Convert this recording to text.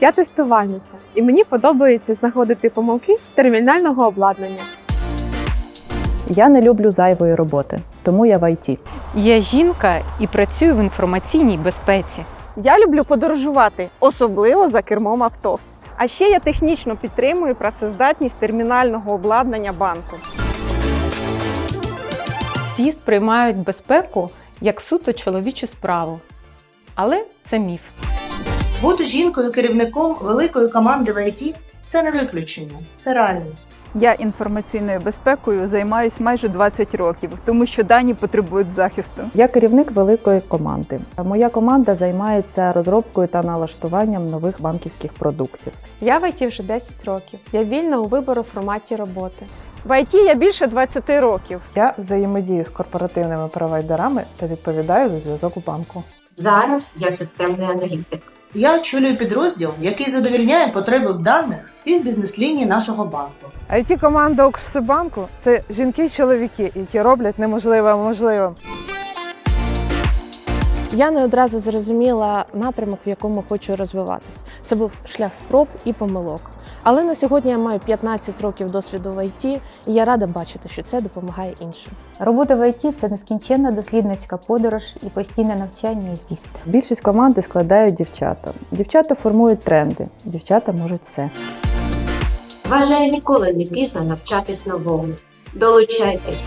Я тестувальниця, і мені подобається знаходити помилки термінального обладнання. Я не люблю зайвої роботи, тому я в ІТ. Я жінка і працюю в інформаційній безпеці. Я люблю подорожувати, особливо за кермом авто. А ще я технічно підтримую працездатність термінального обладнання банку. Всі сприймають безпеку як суто чоловічу справу. Але це міф. Бути жінкою керівником великої команди в ІТ – це не виключення, це реальність. Я інформаційною безпекою займаюсь майже 20 років, тому що дані потребують захисту. Я керівник великої команди. Моя команда займається розробкою та налаштуванням нових банківських продуктів. Я в ІТ вже 10 років. Я вільна у вибору форматі роботи. В ІТ я більше 20 років. Я взаємодію з корпоративними провайдерами та відповідаю за зв'язок у банку. Зараз я системний аналітик. Я очолюю підрозділ, який задовільняє потреби в даних всіх бізнес-ліній нашого банку. it команда Укрсибанку – це жінки й чоловіки, які роблять неможливе можливим. Я не одразу зрозуміла напрямок, в якому хочу розвиватись. Це був шлях спроб і помилок. Але на сьогодні я маю 15 років досвіду в ІТ, і я рада бачити, що це допомагає іншим. Робота в ІТ – це нескінченна дослідницька подорож і постійне навчання і зріст. Більшість команди складають дівчата. Дівчата формують тренди. Дівчата можуть все. Вважаю, ніколи не пізно навчатись новому. Долучайтесь!